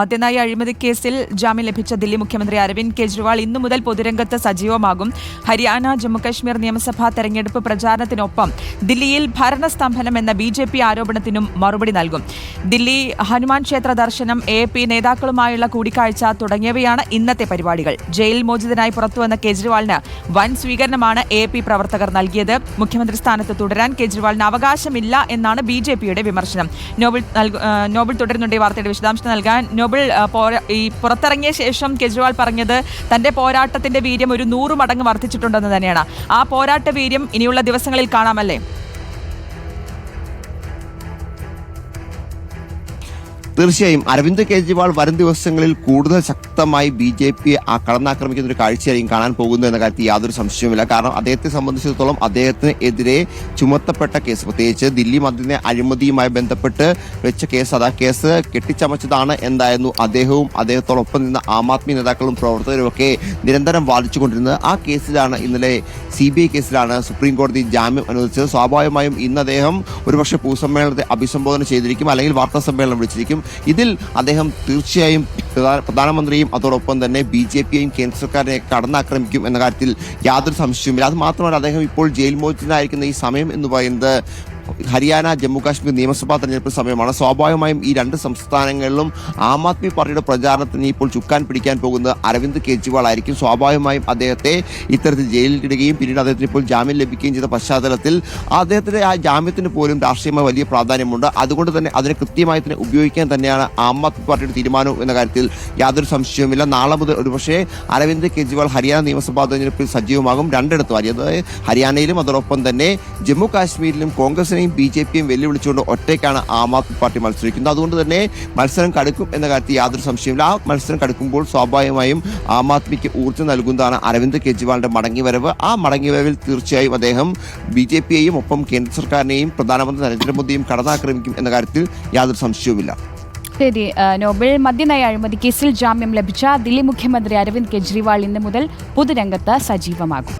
മദ്യനായി അഴിമതി കേസിൽ ജാമ്യം ലഭിച്ച ദില്ലി മുഖ്യമന്ത്രി അരവിന്ദ് കെജ്രിവാൾ ഇന്നു മുതൽ പൊതുരംഗത്ത് സജീവമാകും. ഹരിയാന ജമ്മുകശ്മീർ നിയമസഭാ തെരഞ്ഞെടുപ്പ് പ്രചാരണത്തിനൊപ്പം ദില്ലിയിൽ ഭരണസ്തംഭനം എന്ന ബി ജെ പി ആരോപണത്തിനും മറുപടി നൽകും. ദില്ലി ഹനുമാൻ ക്ഷേത്ര ദർശനം എ പി നേതാക്കളുമായുള്ള കൂടിക്കാഴ്ച തുടങ്ങിയവയാണ് ഇന്നത്തെ പരിപാടികൾ. ജയിൽ മോചിതനായി പുറത്തുവന്ന കെജ്രിവാളിന് വൻ സ്വീകരണമാണ് എ പി പ്രവർത്തകർ നൽകിയത്. മുഖ്യമന്ത്രി സ്ഥാനത്ത് തുടരാൻ കെജ്രിവാളിന് അവകാശമില്ല എന്നാണ് ബി ജെ പിയുടെ വിമർശനം. നോബിൾ നോബിൾ തുടരുന്നുണ്ട് വാർത്തയുടെ വിശദാംശം നൽകാൻ നോബിൾ ഈ പുറത്തിറങ്ങിയ ശേഷം കെജ്രിവാൾ പറഞ്ഞത് തന്റെ പോരാട്ടത്തിന്റെ വീര്യം ഒരു നൂറ് മടങ്ങ് വർദ്ധിച്ചിട്ടുണ്ടെന്ന് തന്നെയാണ്. ആ പോരാട്ട വീര്യം ഇനിയുള്ള ദിവസങ്ങളിൽ കാണാമല്ലേ? തീർച്ചയായും അരവിന്ദ് കെജ്രിവാൾ വരും ദിവസങ്ങളിൽ കൂടുതൽ ശക്തമായി ബി ജെ പി കടന്നാക്രമിക്കുന്ന ഒരു കാഴ്ചയായിരിക്കും കാണാൻ പോകുന്നത് എന്ന കാര്യത്തിൽ യാതൊരു സംശയവുമില്ല. കാരണം അദ്ദേഹത്തെ സംബന്ധിച്ചിടത്തോളം അദ്ദേഹത്തിന് എതിരെ ചുമത്തപ്പെട്ട കേസ്. പ്രത്യേകിച്ച് ദില്ലി മദ്യ അഴിമതിയുമായി ബന്ധപ്പെട്ട് വെച്ച കേസ് അതാ. കേസ് കെട്ടിച്ചമച്ചതാണ് എന്തായിരുന്നു? അദ്ദേഹവും അദ്ദേഹത്തോടൊപ്പം നിന്ന ആം ആദ്മി നേതാക്കളും പ്രവർത്തകരും ഒക്കെ നിരന്തരം വാദിച്ചുകൊണ്ടിരുന്നത് ആ കേസിലാണ്. ഇന്നലെ സി ബി ഐ കേസിലാണ് സുപ്രീം കോടതി ജാമ്യം അനുവദിച്ചത്. സ്വാഭാവികമായും ഇന്ന് അദ്ദേഹം ഒരുപക്ഷെ പൊതുസമ്മേളനത്തെ അഭിസംബോധന ചെയ്തിരിക്കും അല്ലെങ്കിൽ വാർത്താ സമ്മേളനം വിളിച്ചിരിക്കും. ഇതിൽ അദ്ദേഹം തീർച്ചയായും പ്രധാനമന്ത്രിയും അതോടൊപ്പം തന്നെ ബി ജെ പിയെയും കേന്ദ്ര സർക്കാരിനെ കടന്നാക്രമിക്കും എന്ന കാര്യത്തിൽ യാതൊരു സംശയവുമില്ല. അത് മാത്രമല്ല അദ്ദേഹം ഇപ്പോൾ ജയിൽ മോചിതനായിരിക്കുന്ന ഈ സമയം എന്ന് പറയുന്നത് ഹരിയാന ജമ്മുകാശ്മീർ നിയമസഭാ തെരഞ്ഞെടുപ്പ് സമയമാണ്. സ്വാഭാവികമായും ഈ രണ്ട് സംസ്ഥാനങ്ങളിലും ആം ആദ്മി പാർട്ടിയുടെ പ്രചാരണത്തിന് ഇപ്പോൾ ചുക്കാൻ പിടിക്കാൻ പോകുന്നത് അരവിന്ദ് കെജ്രിവാൾ ആയിരിക്കും. സ്വാഭാവികമായും അദ്ദേഹത്തെ ഇത്തരത്തിൽ ജയിലിൽ ഇടുകയും പിന്നീട് അദ്ദേഹത്തിന് ഇപ്പോൾ ജാമ്യം ലഭിക്കുകയും ചെയ്ത പശ്ചാത്തലത്തിൽ അദ്ദേഹത്തിന്റെ ആ ജാമ്യത്തിന് പോലും രാഷ്ട്രീയമായി വലിയ പ്രാധാന്യമുണ്ട്. അതുകൊണ്ട് തന്നെ അതിനെ കൃത്യമായി തന്നെ ഉപയോഗിക്കാൻ തന്നെയാണ് ആം ആദ്മി പാർട്ടിയുടെ തീരുമാനം എന്ന കാര്യത്തിൽ യാതൊരു സംശയവുമില്ല. നാളെ മുതൽ ഒരുപക്ഷെ അരവിന്ദ് കെജ്രിവാൾ ഹരിയാന നിയമസഭാ തെരഞ്ഞെടുപ്പിൽ സജീവമാകും. രണ്ടിടത്തും അതായത് ഹരിയാനയിലും അതോടൊപ്പം തന്നെ ജമ്മു കാശ്മീരിലും കോൺഗ്രസിനെയും ബി ജെ പിയും വെല്ലുവിളിച്ചുകൊണ്ട് ഒറ്റയ്ക്കാണ് ആം ആദ്മി പാർട്ടി മത്സരിക്കുന്നത്. അതുകൊണ്ട് തന്നെ മത്സരം കടുക്കും എന്ന കാര്യത്തിൽ യാതൊരു സംശയമില്ല ആ മത്സരം കടുക്കുമ്പോൾ സ്വാഭാവികമായും ആം ആദ്മിക്ക് ഊർജം നൽകുന്നതാണ് അരവിന്ദ് കെജ്രിവാളിന്റെ മടങ്ങിവരവ്. ആ മടങ്ങിവരവിൽ തീർച്ചയായും അദ്ദേഹം ബി ജെ പിയെയും ഒപ്പം കേന്ദ്ര സർക്കാരിനെയും പ്രധാനമന്ത്രി നരേന്ദ്രമോദിയും കടന്നാക്രമിക്കും എന്ന കാര്യത്തിൽ യാതൊരു സംശയവുമില്ല. ശരി നോബൽ മദ്യനയ അഴിമതി കേസിൽ ജാമ്യം ലഭിച്ച ദില്ലി മുഖ്യമന്ത്രി അരവിന്ദ് കെജ്രിവാൾ ഇന്ന് മുതൽ പൊതുരംഗത്ത് സജീവമാകും.